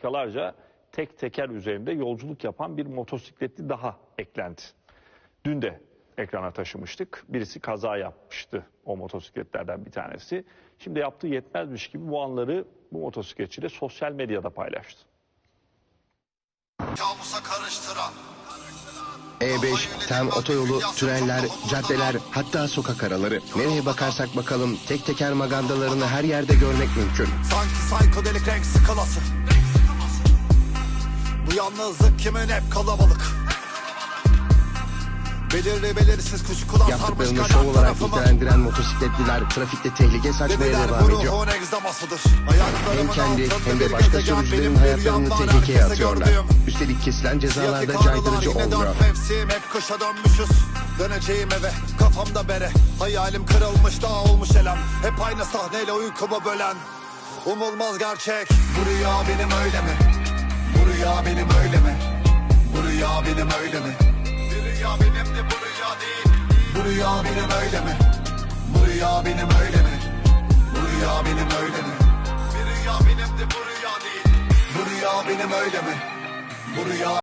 dakikalarca tek teker üzerinde yolculuk yapan bir motosikletli daha eklendi. Dün de ekrana taşımıştık. Birisi kaza yapmıştı o motosikletlerden bir tanesi. Şimdi yaptığı yetmezmiş gibi bu anları bu motosikletçi de sosyal medyada paylaştı. Kabusa karıştıran E5, tem otoyolu, tüneller, caddeler, hatta sokak araları. Nereye bakarsak bakalım tek teker magandalarını her yerde görmek mümkün. Sanki psikodelik renk skalası Bu yalnızlık kimin hep kalabalık Belirli belirsiz kuşkular sarmış Yaptıklarını şov olarak nitelendiren motosikletliler trafikte tehlike saçmaya devam ediyor. Hem kendi hem de başka sürücülerin hayatlarını tehlikeye atıyorlar. Üstelik kesilen cezalar da Siyasi caydırıcı olmuyor. mevsim hep kışa dönmüşüz Döneceğim eve kafamda bere Hayalim kırılmış dağ olmuş elem Hep aynı sahneyle uykumu bölen Umulmaz gerçek Bu rüya benim öyle mi? Rüya benim öyle mi? Bu rüya benim öyle mi? Bir rüya benim de bu rüya değil Bu rüya benim öyle mi? Bu rüya benim öyle mi? Bu rüya benim öyle mi? Bir rüya benim de bu rüya değil Bu rüya benim öyle mi? Bu rüya